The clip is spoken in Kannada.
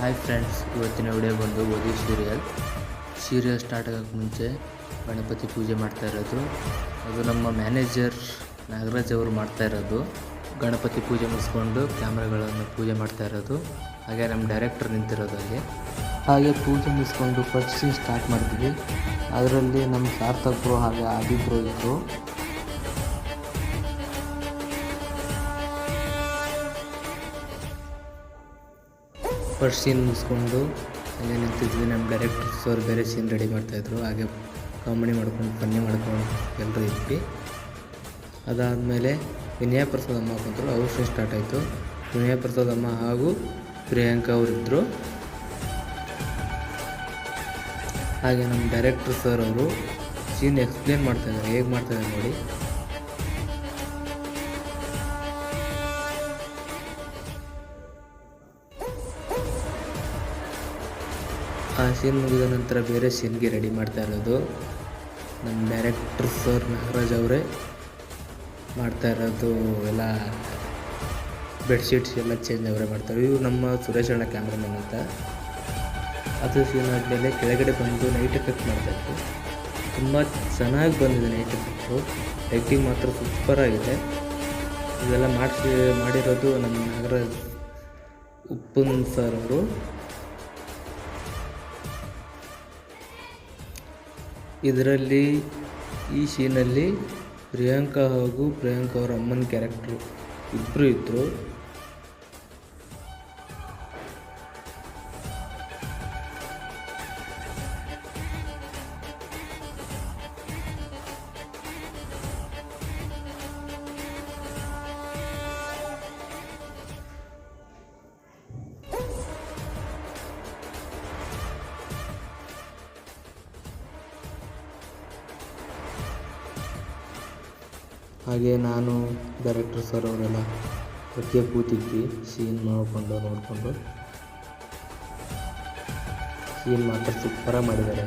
ಹಾಯ್ ಫ್ರೆಂಡ್ಸ್ ಇವತ್ತಿನ ವಿಡಿಯೋ ಬಂದು ಓದಿ ಸೀರಿಯಲ್ ಸೀರಿಯಲ್ ಸ್ಟಾರ್ಟ್ ಆಗೋಕ್ಕೆ ಮುಂಚೆ ಗಣಪತಿ ಪೂಜೆ ಮಾಡ್ತಾ ಇರೋದು. ಅದು ನಮ್ಮ ಮ್ಯಾನೇಜರ್ ನಾಗರಾಜ್ ಅವರು ಮಾಡ್ತಾ ಇರೋದು. ಗಣಪತಿ ಪೂಜೆ ಮುಗಿಸ್ಕೊಂಡು ಕ್ಯಾಮ್ರಾಗಳನ್ನು ಪೂಜೆ ಮಾಡ್ತಾ ಇರೋದು. ಹಾಗೆ ನಮ್ಮ ಡೈರೆಕ್ಟರ್ ನಿಂತಿರೋದು ಅಲ್ಲಿ ಹಾಗೆ ಪೂಜೆ ಮುಗಿಸ್ಕೊಂಡು ಫಸ್ಟ್ ಸ್ಟಾರ್ಟ್ ಮಾಡ್ತೀವಿ. ಅದರಲ್ಲಿ ನಮ್ಮ ಸಾರ್ಥಕರು ಹಾಗೆ ಆದಿಬ್ರು ಇದ್ದರು ಫಸ್ಟ್ ಸೀನ್ ಮುಗಿಸ್ಕೊಂಡು ಅಲ್ಲೇ ನಿಂತಿದ್ವಿ. ನಮ್ಮ ಡೈರೆಕ್ಟರ್ಸ್ ಸರ್ ಬೇರೆ ಸೀನ್ ರೆಡಿ ಮಾಡ್ತಾಯಿದ್ರು ಹಾಗೆ ಕಾಮಿಡಿ ಮಾಡ್ಕೊಂಡು ಪನ್ನಿ ಮಾಡ್ಕೊಂಡು ಎಲ್ಲರೂ ಇದ್ವಿ. ಅದಾದಮೇಲೆ ವಿನಯ ಪ್ರಸಾದ್ ಅಮ್ಮ ಬಂದರು. ಅವ್ರ ಸೀನ್ ಸ್ಟಾರ್ಟ್ ಆಯಿತು. ವಿನಯ ಪ್ರಸಾದ್ ಅಮ್ಮ ಹಾಗೂ ಪ್ರಿಯಾಂಕಾ ಅವರಿದ್ದರು ಹಾಗೆ ನಮ್ಮ ಡೈರೆಕ್ಟರ್ ಸರ್ ಅವರು ಸೀನ್ ಎಕ್ಸ್ಪ್ಲೇನ್ ಮಾಡ್ತಾಯಿದ್ದಾರೆ ಹೇಗೆ ಮಾಡ್ತಾಯಿದ್ದಾರೆ ನೋಡಿ. ಆ ಸೀನ್ ಮುಗಿದ ನಂತರ ಬೇರೆ ಸೀನ್ಗೆ ರೆಡಿ ಮಾಡ್ತಾ ಇರೋದು. ನಮ್ಮ ಡೈರೆಕ್ಟ್ರ್ ಸರ್ ನಾಗರಾಜ್ ಅವರೇ ಮಾಡ್ತಾ ಇರೋದು ಎಲ್ಲ ಬೆಡ್ಶೀಟ್ಸ್ ಎಲ್ಲ ಚೇಂಜ್ ಅವರೇ ಮಾಡ್ತಾರೆ. ಇವರು ನಮ್ಮ ಸುರೇಶ್ ಅಣ್ಣ ಕ್ಯಾಮ್ರಾಮನ್ ಅಂತ. ಅದು ಸೀನ್ ಆದಮೇಲೆ ಕೆಳಗಡೆ ಬಂದು ನೈಟ್ ಎಫೆಕ್ಟ್ ಮಾಡ್ತಾಯಿತ್ತು ತುಂಬ ಚೆನ್ನಾಗಿ ಬಂದಿದೆ ನೈಟ್ ಎಫೆಕ್ಟು ಲೈಟಿಂಗ್ ಮಾತ್ರ ಸೂಪರಾಗಿದೆ ಇದೆಲ್ಲ ಮಾಡಿಸಿ ಮಾಡಿರೋದು ನಮ್ಮ ನಾಗರಾಜ್ ಉಪ್ಪನ್ ಸರ್ ಅವರು. ಇದರಲ್ಲಿ ಈ ಸೀನಲ್ಲಿ ಪ್ರಿಯಾಂಕಾ ಹಾಗೂ ಪ್ರಿಯಾಂಕಾ ಅವರ ಅಮ್ಮನ ಕ್ಯಾರೆಕ್ಟ್ರು ಇಬ್ಬರು ಇದ್ದರು ಹಾಗೆ ನಾನು ಡೈರೆಕ್ಟರ್ ಸರ್ ಅವರೆಲ್ಲ ಒಟ್ಟಿಗೆ ಕೂತಿದ್ವಿ ಸೀನ್ ಮಾಡಿಕೊಂಡು ನೋಡಿಕೊಂಡು ಸೀನ್ ಮಾತ್ರ ಸೂಪರಾಗಿ ಮಾಡಿದ್ದಾರೆ.